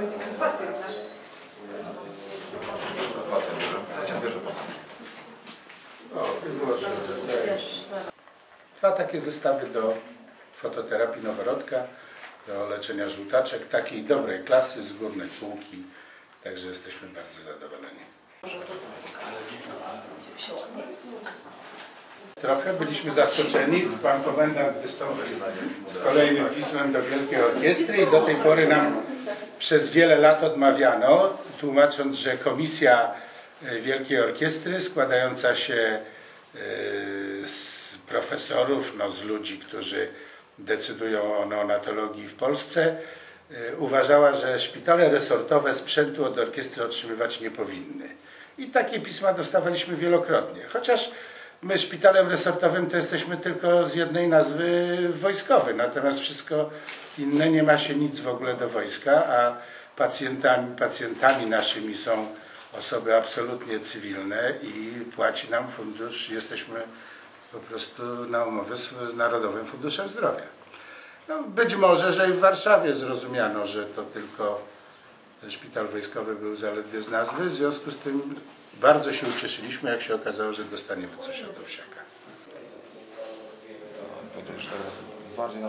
Będzie ten pacjent, tak? Pacjent bierze. Pacjent proszę. Dwa takie zestawy do fototerapii noworodka, do leczenia żółtaczek, takiej dobrej klasy z górnej półki. Także jesteśmy bardzo zadowoleni. Trochę byliśmy zaskoczeni. Pan komendant wystąpił z kolejnym pismem do Wielkiej Orkiestry i do tej pory nam przez wiele lat odmawiano, tłumacząc, że komisja e, Wielkiej Orkiestry składająca się e, z profesorów, no, z ludzi, którzy decydują o neonatologii w Polsce, e, uważała, że szpitale resortowe sprzętu od orkiestry otrzymywać nie powinny. I takie pisma dostawaliśmy wielokrotnie. Chociaż my szpitalem resortowym to jesteśmy tylko z jednej nazwy wojskowy, natomiast wszystko inne nie ma się nic w ogóle do wojska, a pacjentami, pacjentami naszymi są osoby absolutnie cywilne i płaci nam fundusz, jesteśmy po prostu na umowie z Narodowym Funduszem Zdrowia. No, być może, że i w Warszawie zrozumiano, że to tylko szpital wojskowy był zaledwie z nazwy, w związku z tym bardzo się ucieszyliśmy, jak się okazało, że dostaniemy coś od Owsiaka. To już teraz bardziej.